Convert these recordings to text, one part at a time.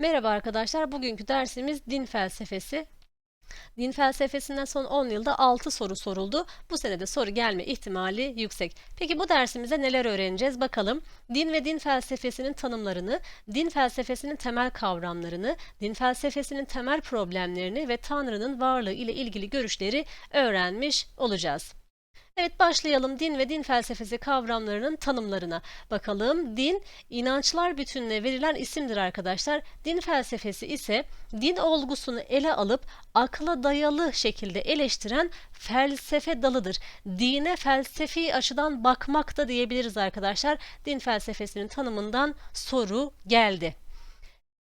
Merhaba arkadaşlar. Bugünkü dersimiz din felsefesi. Din felsefesinden son 10 yılda 6 soru soruldu. Bu sene de soru gelme ihtimali yüksek. Peki bu dersimizde neler öğreneceğiz bakalım. Din ve din felsefesinin tanımlarını, din felsefesinin temel kavramlarını, din felsefesinin temel problemlerini ve Tanrı'nın varlığı ile ilgili görüşleri öğrenmiş olacağız. Evet başlayalım din ve din felsefesi kavramlarının tanımlarına. Bakalım din inançlar bütününe verilen isimdir arkadaşlar. Din felsefesi ise din olgusunu ele alıp akla dayalı şekilde eleştiren felsefe dalıdır. Dine felsefi açıdan bakmak da diyebiliriz arkadaşlar. Din felsefesinin tanımından soru geldi.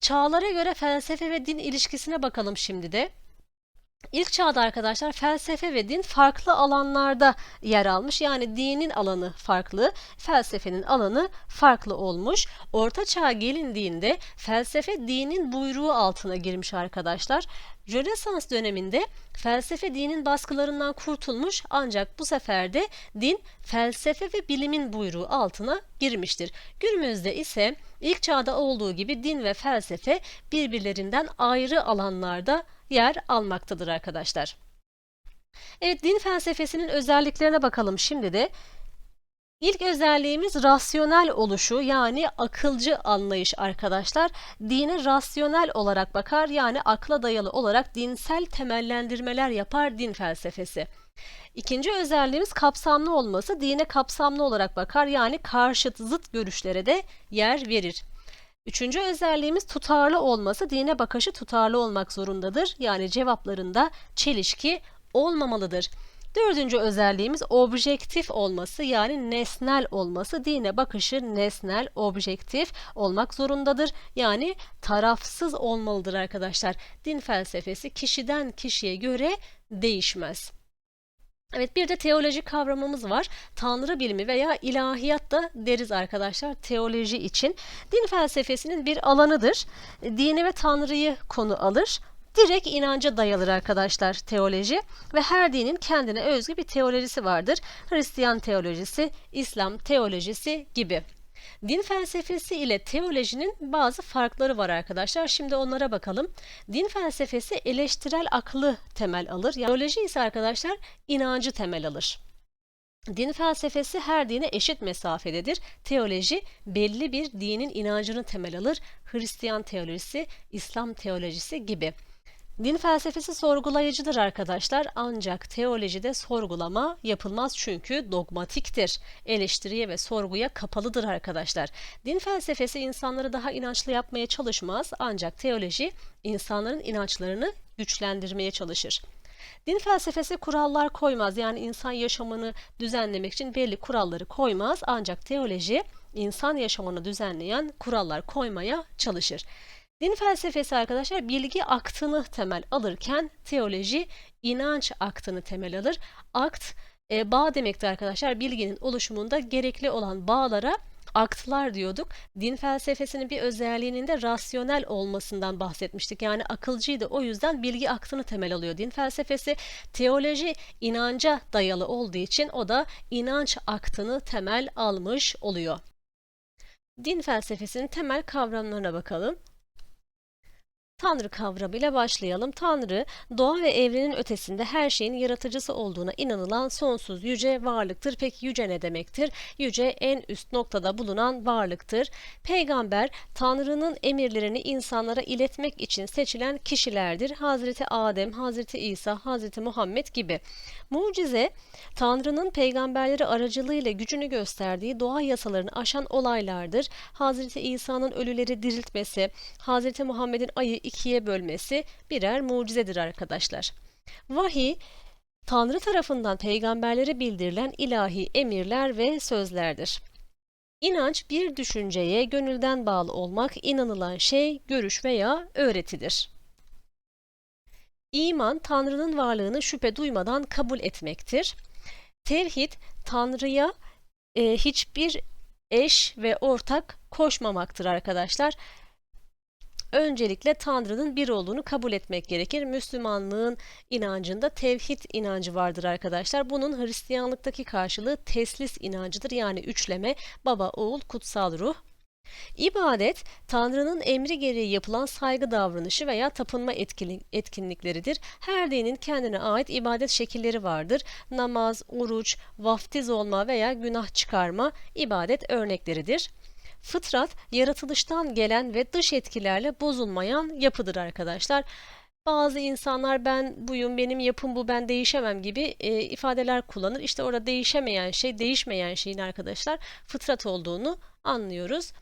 Çağlara göre felsefe ve din ilişkisine bakalım şimdi de. İlk çağda arkadaşlar felsefe ve din farklı alanlarda yer almış. Yani dinin alanı farklı, felsefenin alanı farklı olmuş. Orta çağa gelindiğinde felsefe dinin buyruğu altına girmiş arkadaşlar. Rönesans döneminde felsefe dinin baskılarından kurtulmuş ancak bu sefer de din felsefe ve bilimin buyruğu altına girmiştir. Günümüzde ise ilk çağda olduğu gibi din ve felsefe birbirlerinden ayrı alanlarda yer almaktadır arkadaşlar. Evet din felsefesinin özelliklerine bakalım şimdi de. İlk özelliğimiz rasyonel oluşu yani akılcı anlayış arkadaşlar. Dine rasyonel olarak bakar yani akla dayalı olarak dinsel temellendirmeler yapar din felsefesi. İkinci özelliğimiz kapsamlı olması. Dine kapsamlı olarak bakar yani karşıt zıt görüşlere de yer verir. Üçüncü özelliğimiz tutarlı olması. Dine bakışı tutarlı olmak zorundadır. Yani cevaplarında çelişki olmamalıdır. Dördüncü özelliğimiz objektif olması yani nesnel olması. Dine bakışı nesnel, objektif olmak zorundadır. Yani tarafsız olmalıdır arkadaşlar. Din felsefesi kişiden kişiye göre değişmez. Evet bir de teoloji kavramımız var. Tanrı bilimi veya ilahiyat da deriz arkadaşlar teoloji için. Din felsefesinin bir alanıdır. Dini ve Tanrı'yı konu alır. Direkt inanca dayalıdır arkadaşlar teoloji ve her dinin kendine özgü bir teolojisi vardır. Hristiyan teolojisi, İslam teolojisi gibi. Din felsefesi ile teolojinin bazı farkları var arkadaşlar. Şimdi onlara bakalım. Din felsefesi eleştirel aklı temel alır. Teoloji ise arkadaşlar inancı temel alır. Din felsefesi her dine eşit mesafededir. Teoloji belli bir dinin inancını temel alır. Hristiyan teolojisi, İslam teolojisi gibi. Din felsefesi sorgulayıcıdır arkadaşlar ancak teolojide sorgulama yapılmaz çünkü dogmatiktir. Eleştiriye ve sorguya kapalıdır arkadaşlar. Din felsefesi insanları daha inançlı yapmaya çalışmaz ancak teoloji insanların inançlarını güçlendirmeye çalışır. Din felsefesi kurallar koymaz yani insan yaşamını düzenlemek için belli kuralları koymaz ancak teoloji insan yaşamını düzenleyen kurallar koymaya çalışır. Din felsefesi arkadaşlar bilgi aktını temel alırken teoloji inanç aktını temel alır. Akt e, bağ demektir arkadaşlar. Bilginin oluşumunda gerekli olan bağlara aktlar diyorduk. Din felsefesinin bir özelliğinin de rasyonel olmasından bahsetmiştik. Yani akılcıydı. O yüzden bilgi aktını temel alıyor. Din felsefesi teoloji inanca dayalı olduğu için o da inanç aktını temel almış oluyor. Din felsefesinin temel kavramlarına bakalım. Tanrı kavramıyla başlayalım. Tanrı, doğa ve evrenin ötesinde her şeyin yaratıcısı olduğuna inanılan sonsuz yüce varlıktır. Peki yüce ne demektir? Yüce en üst noktada bulunan varlıktır. Peygamber, Tanrı'nın emirlerini insanlara iletmek için seçilen kişilerdir. Hazreti Adem, Hazreti İsa, Hazreti Muhammed gibi. Mucize, Tanrı'nın peygamberleri aracılığıyla gücünü gösterdiği doğa yasalarını aşan olaylardır. Hazreti İsa'nın ölüleri diriltmesi, Hazreti Muhammed'in ayı ikiye bölmesi birer mucizedir arkadaşlar. Vahiy, Tanrı tarafından peygamberlere bildirilen ilahi emirler ve sözlerdir. İnanç bir düşünceye gönülden bağlı olmak, inanılan şey, görüş veya öğretidir. İman, Tanrı'nın varlığını şüphe duymadan kabul etmektir. Tevhid, Tanrı'ya e, hiçbir eş ve ortak koşmamaktır arkadaşlar öncelikle Tanrı'nın bir olduğunu kabul etmek gerekir. Müslümanlığın inancında tevhid inancı vardır arkadaşlar. Bunun Hristiyanlıktaki karşılığı teslis inancıdır. Yani üçleme, baba, oğul, kutsal ruh. İbadet, Tanrı'nın emri gereği yapılan saygı davranışı veya tapınma etkinlikleridir. Her dinin kendine ait ibadet şekilleri vardır. Namaz, oruç, vaftiz olma veya günah çıkarma ibadet örnekleridir. Fıtrat, yaratılıştan gelen ve dış etkilerle bozulmayan yapıdır arkadaşlar. Bazı insanlar ben buyum, benim yapım bu, ben değişemem gibi e, ifadeler kullanır. İşte orada değişemeyen şey, değişmeyen şeyin arkadaşlar fıtrat olduğunu anlıyoruz.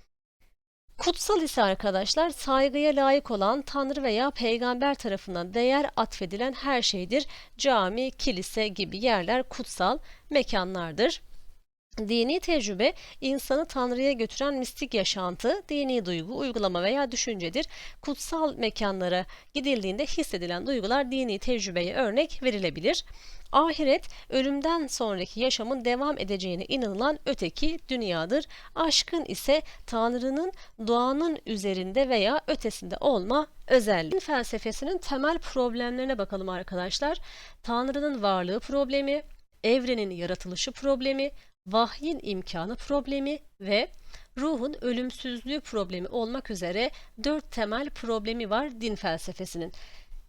Kutsal ise arkadaşlar saygıya layık olan Tanrı veya peygamber tarafından değer atfedilen her şeydir. Cami, kilise gibi yerler kutsal mekanlardır. Dini tecrübe, insanı Tanrı'ya götüren mistik yaşantı, dini duygu, uygulama veya düşüncedir. Kutsal mekanlara gidildiğinde hissedilen duygular dini tecrübeye örnek verilebilir. Ahiret, ölümden sonraki yaşamın devam edeceğine inanılan öteki dünyadır. Aşkın ise Tanrı'nın doğanın üzerinde veya ötesinde olma özelliği. Felsefesinin temel problemlerine bakalım arkadaşlar. Tanrı'nın varlığı problemi, evrenin yaratılışı problemi, vahyin imkanı problemi ve ruhun ölümsüzlüğü problemi olmak üzere dört temel problemi var din felsefesinin.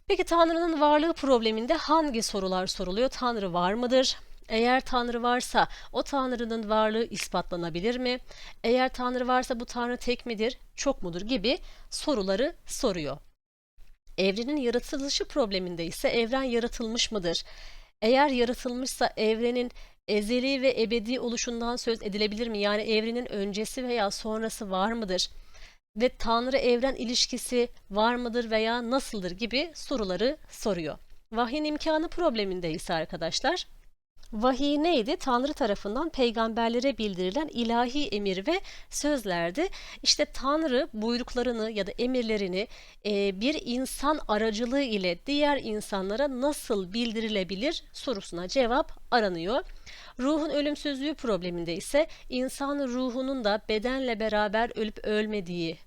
Peki Tanrı'nın varlığı probleminde hangi sorular soruluyor? Tanrı var mıdır? Eğer Tanrı varsa o Tanrı'nın varlığı ispatlanabilir mi? Eğer Tanrı varsa bu Tanrı tek midir, çok mudur gibi soruları soruyor. Evrenin yaratılışı probleminde ise evren yaratılmış mıdır? Eğer yaratılmışsa evrenin ezeli ve ebedi oluşundan söz edilebilir mi? Yani evrenin öncesi veya sonrası var mıdır? Ve Tanrı evren ilişkisi var mıdır veya nasıldır gibi soruları soruyor. Vahyin imkanı probleminde ise arkadaşlar Vahiy neydi? Tanrı tarafından peygamberlere bildirilen ilahi emir ve sözlerdi. İşte Tanrı buyruklarını ya da emirlerini e, bir insan aracılığı ile diğer insanlara nasıl bildirilebilir sorusuna cevap aranıyor. Ruhun ölümsüzlüğü probleminde ise insan ruhunun da bedenle beraber ölüp ölmediği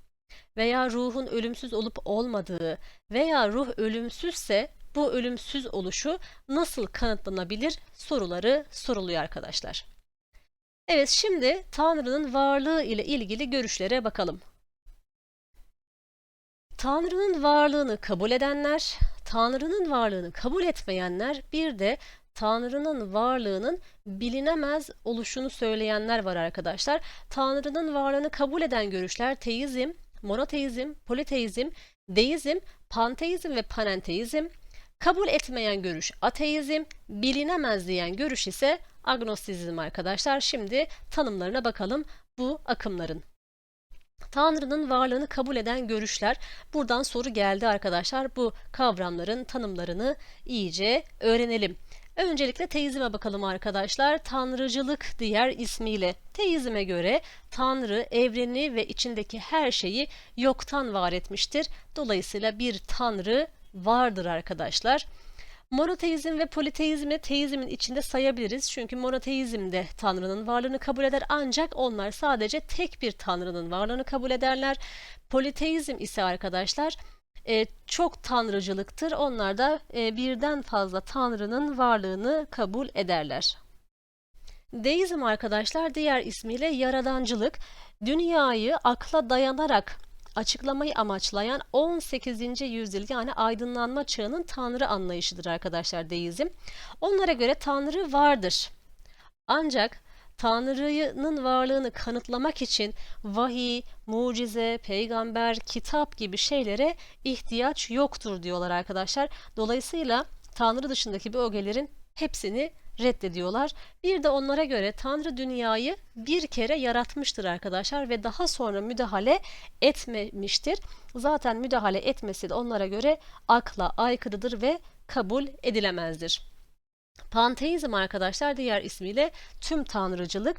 veya ruhun ölümsüz olup olmadığı veya ruh ölümsüzse bu ölümsüz oluşu nasıl kanıtlanabilir soruları soruluyor arkadaşlar. Evet şimdi Tanrı'nın varlığı ile ilgili görüşlere bakalım. Tanrı'nın varlığını kabul edenler, Tanrı'nın varlığını kabul etmeyenler, bir de Tanrı'nın varlığının bilinemez oluşunu söyleyenler var arkadaşlar. Tanrı'nın varlığını kabul eden görüşler teizm, monoteizm, politeizm, deizm, panteizm ve panenteizm. Kabul etmeyen görüş ateizm, bilinemez diyen görüş ise agnostizm arkadaşlar. Şimdi tanımlarına bakalım bu akımların. Tanrı'nın varlığını kabul eden görüşler. Buradan soru geldi arkadaşlar. Bu kavramların tanımlarını iyice öğrenelim. Öncelikle teizme bakalım arkadaşlar. Tanrıcılık diğer ismiyle. Teizme göre Tanrı evreni ve içindeki her şeyi yoktan var etmiştir. Dolayısıyla bir Tanrı vardır arkadaşlar. Monoteizm ve politeizmi teizmin içinde sayabiliriz. Çünkü monoteizmde Tanrı'nın varlığını kabul eder ancak onlar sadece tek bir Tanrı'nın varlığını kabul ederler. Politeizm ise arkadaşlar e, çok tanrıcılıktır. Onlar da e, birden fazla Tanrı'nın varlığını kabul ederler. Deizm arkadaşlar diğer ismiyle yaradancılık, dünyayı akla dayanarak açıklamayı amaçlayan 18. yüzyıl yani aydınlanma çağının tanrı anlayışıdır arkadaşlar deizm. Onlara göre tanrı vardır. Ancak Tanrı'nın varlığını kanıtlamak için vahiy, mucize, peygamber, kitap gibi şeylere ihtiyaç yoktur diyorlar arkadaşlar. Dolayısıyla Tanrı dışındaki bu ögelerin hepsini reddediyorlar. Bir de onlara göre Tanrı dünyayı bir kere yaratmıştır arkadaşlar ve daha sonra müdahale etmemiştir. Zaten müdahale etmesi de onlara göre akla aykırıdır ve kabul edilemezdir. Panteizm arkadaşlar diğer ismiyle tüm tanrıcılık.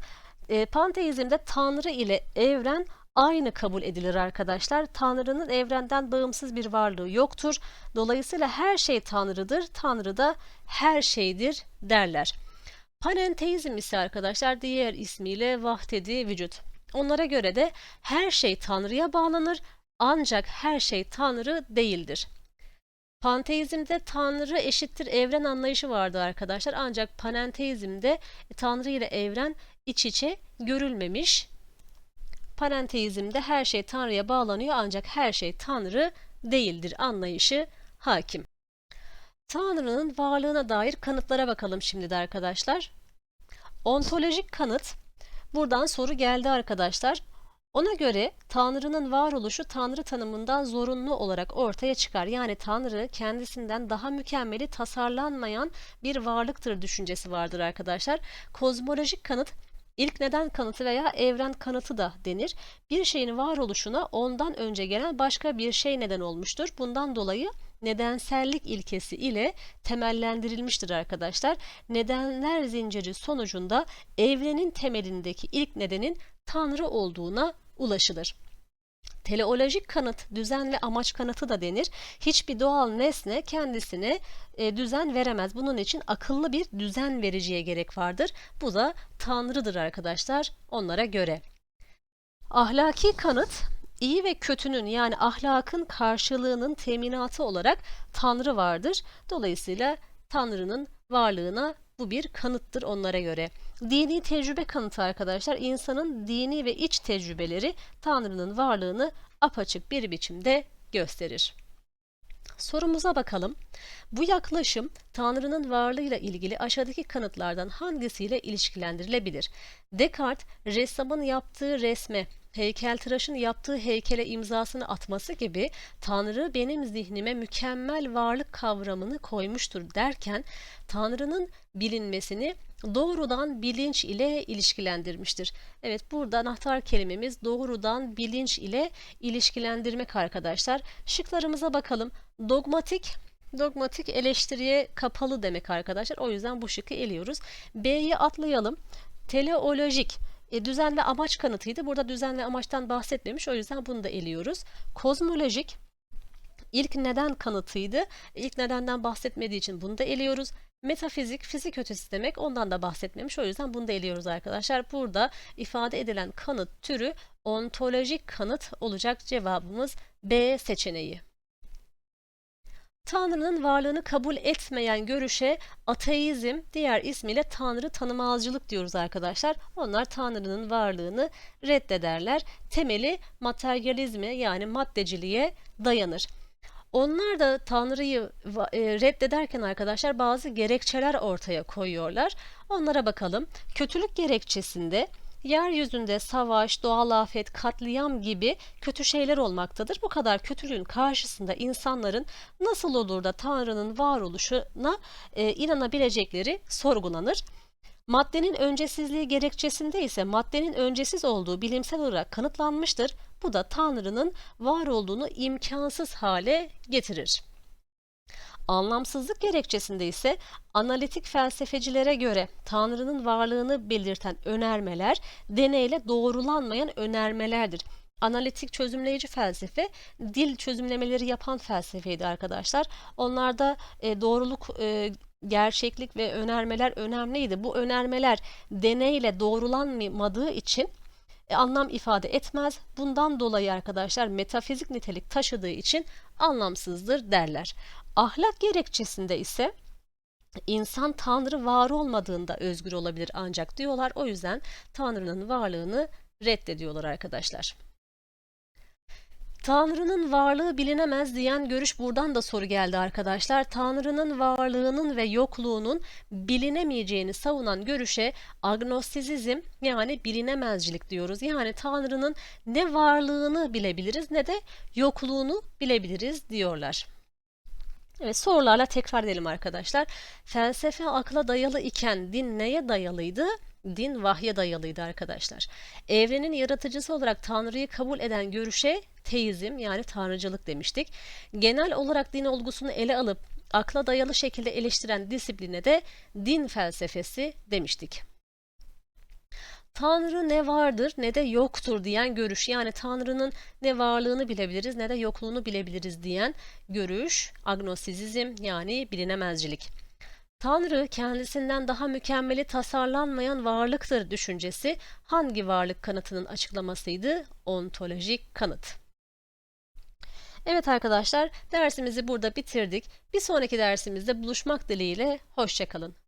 E, panteizmde tanrı ile evren aynı kabul edilir arkadaşlar. Tanrı'nın evrenden bağımsız bir varlığı yoktur. Dolayısıyla her şey Tanrı'dır. Tanrı da her şeydir derler. Panenteizm ise arkadaşlar diğer ismiyle vahdedi vücut. Onlara göre de her şey Tanrı'ya bağlanır ancak her şey Tanrı değildir. Panteizmde Tanrı eşittir evren anlayışı vardı arkadaşlar. Ancak panenteizmde Tanrı ile evren iç içe görülmemiş. Parenteizmde her şey Tanrı'ya bağlanıyor ancak her şey Tanrı değildir anlayışı hakim. Tanrı'nın varlığına dair kanıtlara bakalım şimdi de arkadaşlar. Ontolojik kanıt. Buradan soru geldi arkadaşlar. Ona göre Tanrı'nın varoluşu Tanrı tanımından zorunlu olarak ortaya çıkar. Yani Tanrı kendisinden daha mükemmeli tasarlanmayan bir varlıktır düşüncesi vardır arkadaşlar. Kozmolojik kanıt ilk neden kanıtı veya evren kanıtı da denir. Bir şeyin varoluşuna ondan önce gelen başka bir şey neden olmuştur. Bundan dolayı nedensellik ilkesi ile temellendirilmiştir arkadaşlar. Nedenler zinciri sonucunda evrenin temelindeki ilk nedenin Tanrı olduğuna ulaşılır. Teleolojik kanıt, düzen ve amaç kanıtı da denir. Hiçbir doğal nesne kendisine e, düzen veremez. Bunun için akıllı bir düzen vericiye gerek vardır. Bu da Tanrı'dır arkadaşlar onlara göre. Ahlaki kanıt, iyi ve kötünün yani ahlakın karşılığının teminatı olarak Tanrı vardır. Dolayısıyla Tanrı'nın varlığına bu bir kanıttır onlara göre. Dini tecrübe kanıtı arkadaşlar insanın dini ve iç tecrübeleri Tanrı'nın varlığını apaçık bir biçimde gösterir. Sorumuza bakalım. Bu yaklaşım Tanrı'nın varlığıyla ilgili aşağıdaki kanıtlardan hangisiyle ilişkilendirilebilir? Descartes, ressamın yaptığı resme, heykeltıraşın yaptığı heykele imzasını atması gibi Tanrı benim zihnime mükemmel varlık kavramını koymuştur derken Tanrı'nın bilinmesini doğrudan bilinç ile ilişkilendirmiştir. Evet burada anahtar kelimemiz doğrudan bilinç ile ilişkilendirmek arkadaşlar. Şıklarımıza bakalım. Dogmatik Dogmatik eleştiriye kapalı demek arkadaşlar. O yüzden bu şıkkı eliyoruz. B'yi atlayalım. Teleolojik e, düzen amaç kanıtıydı. Burada düzen ve amaçtan bahsetmemiş. O yüzden bunu da eliyoruz. Kozmolojik ilk neden kanıtıydı. İlk nedenden bahsetmediği için bunu da eliyoruz. Metafizik, fizik ötesi demek ondan da bahsetmemiş. O yüzden bunu da eliyoruz arkadaşlar. Burada ifade edilen kanıt türü ontolojik kanıt olacak cevabımız B seçeneği. Tanrı'nın varlığını kabul etmeyen görüşe ateizm, diğer ismiyle Tanrı tanımazcılık diyoruz arkadaşlar. Onlar Tanrı'nın varlığını reddederler. Temeli materyalizme yani maddeciliğe dayanır. Onlar da Tanrı'yı e, reddederken arkadaşlar bazı gerekçeler ortaya koyuyorlar. Onlara bakalım. Kötülük gerekçesinde yeryüzünde savaş, doğal afet, katliam gibi kötü şeyler olmaktadır. Bu kadar kötülüğün karşısında insanların nasıl olur da Tanrı'nın varoluşuna e, inanabilecekleri sorgulanır. Maddenin öncesizliği gerekçesinde ise maddenin öncesiz olduğu bilimsel olarak kanıtlanmıştır. Bu da Tanrı'nın var olduğunu imkansız hale getirir. Anlamsızlık gerekçesinde ise analitik felsefecilere göre Tanrı'nın varlığını belirten önermeler deneyle doğrulanmayan önermelerdir. Analitik çözümleyici felsefe dil çözümlemeleri yapan felsefeydi arkadaşlar. Onlarda e, doğruluk e, gerçeklik ve önermeler önemliydi. Bu önermeler deneyle doğrulanmadığı için e, anlam ifade etmez. Bundan dolayı arkadaşlar metafizik nitelik taşıdığı için anlamsızdır derler. Ahlak gerekçesinde ise insan Tanrı var olmadığında özgür olabilir ancak diyorlar. O yüzden Tanrı'nın varlığını reddediyorlar arkadaşlar. Tanrı'nın varlığı bilinemez diyen görüş buradan da soru geldi arkadaşlar. Tanrı'nın varlığının ve yokluğunun bilinemeyeceğini savunan görüşe agnostizizm yani bilinemezcilik diyoruz. Yani Tanrı'nın ne varlığını bilebiliriz ne de yokluğunu bilebiliriz diyorlar. Evet sorularla tekrar edelim arkadaşlar. Felsefe akla dayalı iken din neye dayalıydı? Din vahye dayalıydı arkadaşlar. Evrenin yaratıcısı olarak Tanrı'yı kabul eden görüşe teizm yani tanrıcılık demiştik. Genel olarak din olgusunu ele alıp akla dayalı şekilde eleştiren disipline de din felsefesi demiştik. Tanrı ne vardır ne de yoktur diyen görüş yani Tanrı'nın ne varlığını bilebiliriz ne de yokluğunu bilebiliriz diyen görüş agnostisizm yani bilinemezcilik. Tanrı kendisinden daha mükemmeli tasarlanmayan varlıktır düşüncesi hangi varlık kanıtının açıklamasıydı? Ontolojik kanıt. Evet arkadaşlar dersimizi burada bitirdik. Bir sonraki dersimizde buluşmak dileğiyle hoşçakalın.